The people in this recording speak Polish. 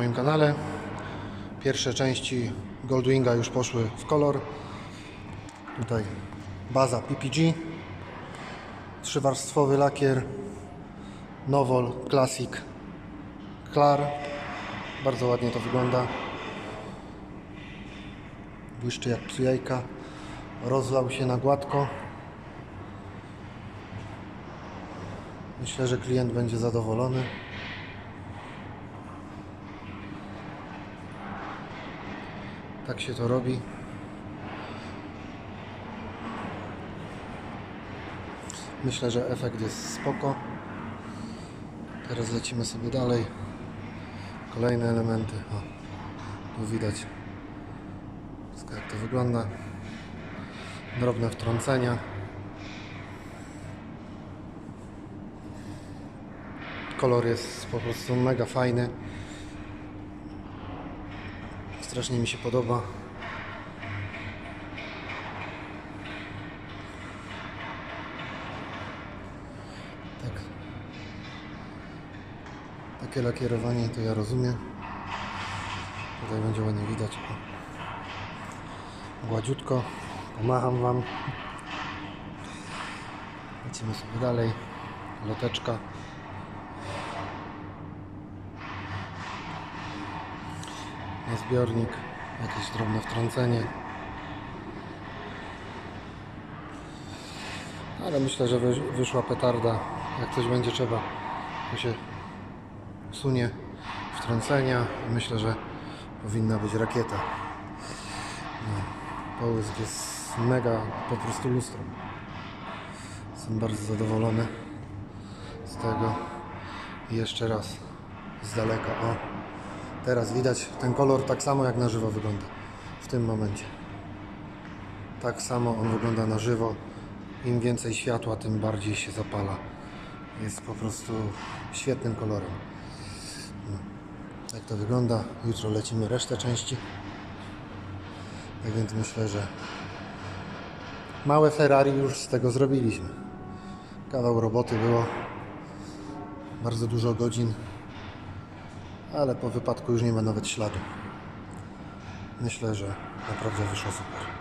moim kanale. Pierwsze części Goldwinga już poszły w kolor. Tutaj baza PPG. Trzywarstwowy lakier. Nowol Classic Klar. Bardzo ładnie to wygląda. Błyszczy jak psu jajka. Rozlał się na gładko. Myślę, że klient będzie zadowolony. Tak się to robi. Myślę, że efekt jest spoko. Teraz lecimy sobie dalej. Kolejne elementy. O, tu widać jak to wygląda. Drobne wtrącenia. Kolor jest po prostu mega fajny. Strasznie mi się podoba. Tak. Takie lakierowanie to ja rozumiem. Tutaj będzie ładnie widać. Gładziutko. Pomacham Wam. Lecimy sobie dalej. Loteczka. Na zbiornik. Jakieś drobne wtrącenie. Ale myślę, że wysz- wyszła petarda. Jak coś będzie trzeba, to się sunie wtrącenia. I myślę, że powinna być rakieta. No, połysk jest mega, po prostu lustro. Jestem bardzo zadowolony z tego. I jeszcze raz z daleka. O, teraz widać ten kolor tak samo jak na żywo wygląda w tym momencie. Tak samo on wygląda na żywo. Im więcej światła, tym bardziej się zapala. Jest po prostu świetnym kolorem. Tak to wygląda. Jutro lecimy resztę części. Tak więc myślę, że małe Ferrari już z tego zrobiliśmy. Kawał roboty było. Bardzo dużo godzin. Ale po wypadku już nie ma nawet śladu. Myślę, że naprawdę wyszło super.